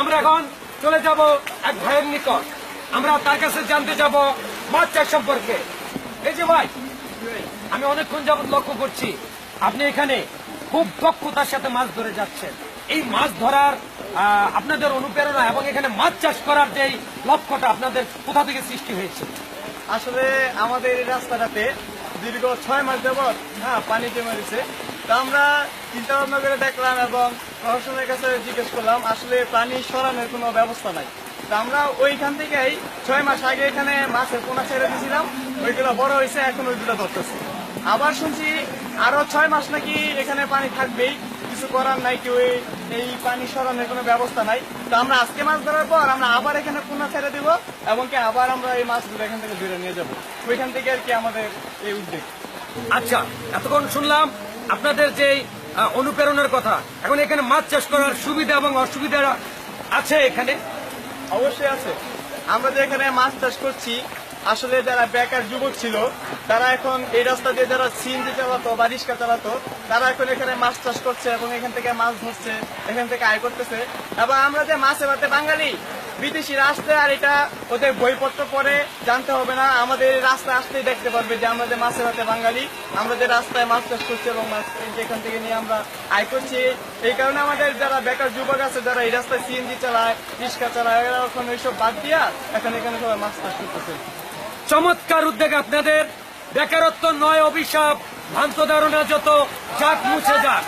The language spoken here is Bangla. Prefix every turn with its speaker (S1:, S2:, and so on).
S1: আমরা এখন চলে যাব এক ভাইয়ের নিকট। আমরা তার কাছে জানতে যাব মাছ চাষ সম্পর্কে। এই যে ভাই, আমি অনেকক্ষণ যাবত লক্ষ্য করছি, আপনি এখানে খুব দক্ষতার সাথে মাছ ধরে যাচ্ছেন। এই মাছ ধরার আপনাদের অনুপ্রেরণা এবং এখানে মাছ চাষ করার যে লক্ষ্যটা আপনাদের কোথা থেকে সৃষ্টি হয়েছে?
S2: আসলে আমাদের এই রাস্তাটাতে দীর্ঘ ছয় মাস যাবৎ হ্যাঁ পানি জমে দিচ্ছে তা আমরা চিন্তা ভাবনা করে দেখলাম এবং প্রশাসনের কাছে জিজ্ঞেস করলাম, আসলে পানি সরানোর কোনো ব্যবস্থা নাই। তা আমরা ওইখান থেকেই ছয় মাস আগে এখানে মাছের পোনা ছেড়ে দিয়েছিলাম, ওইগুলো বড় হয়েছে, এখন ওইগুলো ধরতেছে। আবার শুনছি আরও ছয় মাস নাকি এখানে পানি থাকবেই। কিছু করার নাই কেউ এই- পানি সরানোর কোনো ব্যবস্থা নাই। তো আমরা আজকে মাছ ধরার পর আমরা আবার এখানে পোনা ছেড়ে দিব এবং কি আবার আমরা এই মাছগুলো এখান থেকে ধরে নিয়ে যাব। ওইখান থেকে আর কি আমাদের এই উদ্যোগ।
S1: আচ্ছা এতক্ষণ শুনলাম আপনাদের যে অনুপ্রেরণার কথা। এখন এখানে মাছ চাষ করার সুবিধা এবং অসুবিধা আছে এখানে?
S2: অবশ্যই আছে। আমরা যে এখানে মাছ চাষ করছি আসলে যারা বেকার যুবক ছিল, তারা এখন এই রাস্তা দিয়ে যারা সিএনজি চালাতো বা রিক্সা চালাতো, তারা এখন এখানে মাছ চাষ করছে এবং এখান থেকে মাছ ধরছে, এখান থেকে আয় করতেছে। এবং আমরা যে মাছে ভাতে বাঙালি বিদেশিরা আসতে আর এটা ওদের বইপত্র পরে জানতে হবে না। আমাদের এই রাস্তায় আসতেই দেখতে পারবে যে আমরা যে মাছে ভাতে বাঙালি, আমরা যে রাস্তায় মাছ চাষ করছি এবং মাছ এখান থেকে নিয়ে আমরা আয় করছি। এই কারণে আমাদের যারা বেকার যুবক আছে, যারা এই রাস্তায় সিএনজি চালায়, রিক্সা চালায়, এরা এখন এইসব বাদ দিয়া এখন এখানে সবাই মাছ চাষ করতেছে।
S1: চমৎকার উদ্যোগ আপনাদের। বেকারত্ব নয় অভিশাপ ভ্রান্ত ধারণা যত যাক মুছে যাক।